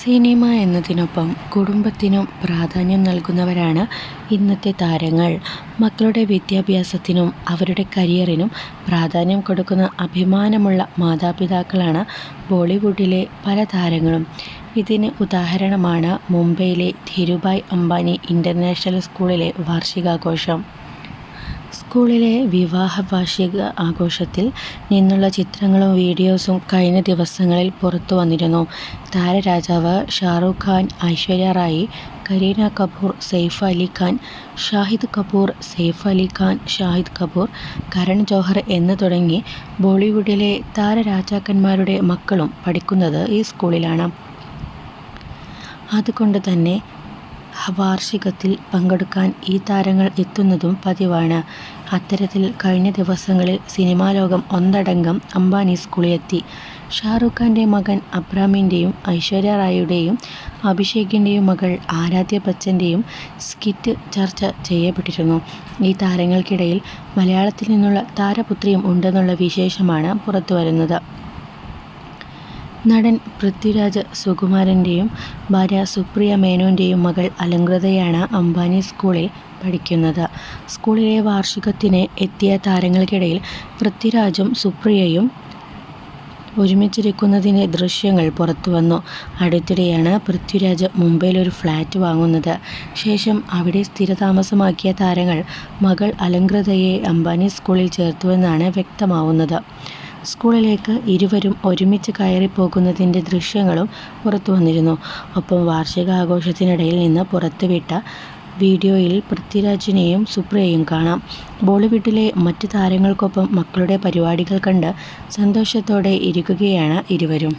Cinema എന്നതിനൊപ്പം കുടുംബത്തിനും പ്രാധാന്യം നൽകുന്നവരാണ് ഇന്നത്തെ താരങ്ങൾ. മക്കളുടെ വിദ്യാഭ്യാസത്തിനും അവരുടെ കരിയറിനും പ്രാധാന്യം കൊടുക്കുന്ന അഭിമാനമുള്ള മാതാപിതാക്കളാണ് ബോളിവുഡിലെ പല താരങ്ങളും. ഇതിന് ഉദാഹരണമാണ് മുംബൈയിലെ ധീരുഭായ് അംബാനി ഇന്റർനാഷണൽ സ്കൂളിലെ വാർഷികാഘോഷം. സ്കൂളിലെ വിവാഹ വാർഷിക ആഘോഷത്തിൽ നിന്നുള്ള ചിത്രങ്ങളും വീഡിയോസും കഴിഞ്ഞ ദിവസങ്ങളിൽ പുറത്തു വന്നിരുന്നു താരരാജാവ് ഷാറൂഖ് ഖാൻ, ഐശ്വര്യ റായി കരീന കപൂർ, സെയ്ഫ് അലി ഖാൻ, ഷാഹിദ് കപൂർ, സെയ്ഫ് അലി ഖാൻ, ഷാഹിദ് കപൂർ, കരൺ ജോഹർ എന്ന് തുടങ്ങി ബോളിവുഡിലെ താരരാജാക്കന്മാരുടെ മക്കളും പഠിക്കുന്നത് ഈ സ്കൂളിലാണ്. അതുകൊണ്ട് തന്നെ വാർഷികത്തിൽ പങ്കെടുക്കാൻ ഈ താരങ്ങൾ എത്തുന്നതും പതിവാണ്. അത്തരത്തിൽ കഴിഞ്ഞ ദിവസങ്ങളിൽ സിനിമാ ലോകം ഒന്നടങ്കം അംബാനി സ്കൂളിലെത്തി. ഷാറുഖ് ഖാന്റെ മകൻ അബ്രാമിന്റെയും ഐശ്വര്യ റായിയുടെയും അഭിഷേകിന്റെയും മകൾ ആരാധ്യ ബച്ചന്റെയും സ്കിറ്റ് ചർച്ച ചെയ്യപ്പെട്ടിരുന്നു. ഈ താരങ്ങൾക്കിടയിൽ മലയാളത്തിൽ നിന്നുള്ള താരപുത്രിയും ഉണ്ടെന്നുള്ള വിശേഷമാണ് പുറത്തുവരുന്നത്. നടൻ പൃഥ്വിരാജ് സുകുമാരന്റെയും ഭാര്യ സുപ്രിയ മേനോന്റെയും മകൾ അലങ്കൃതയാണ് അംബാനി സ്കൂളിൽ പഠിക്കുന്നത്. സ്കൂളിലെ വാർഷികത്തിന് എത്തിയ താരങ്ങൾക്കിടയിൽ പൃഥ്വിരാജും സുപ്രിയയും ഒരുമിച്ചിരിക്കുന്നതിന്റെ ദൃശ്യങ്ങൾ പുറത്തുവന്നു. അടുത്തിടെയാണ് പൃഥ്വിരാജ് മുംബൈയിൽ ഒരു ഫ്ലാറ്റ് വാങ്ങുന്നത്. ശേഷം അവിടെ സ്ഥിരതാമസമാക്കിയ താരങ്ങൾ മകൾ അലങ്കൃതയെ അംബാനി സ്കൂളിൽ ചേർത്തുവെന്നാണ് വ്യക്തമാവുന്നത്. സ്കൂളിലേക്ക് ഇരുവരും ഒരുമിച്ച് കയറിപ്പോകുന്നതിന്റെ ദൃശ്യങ്ങളും പുറത്തു വന്നിരുന്നു ഒപ്പം വാർഷികാഘോഷത്തിനിടയിൽ നിന്ന് പുറത്തുവിട്ട വീഡിയോയിൽ പൃഥ്വിരാജിനെയും സുപ്രിയയെയും കാണാം. ബോളിവുഡിലെ മറ്റ് താരങ്ങൾക്കൊപ്പം മക്കളുടെ പരിപാടികൾ കണ്ട് സന്തോഷത്തോടെ ഇരിക്കുകയാണ് ഇരുവരും.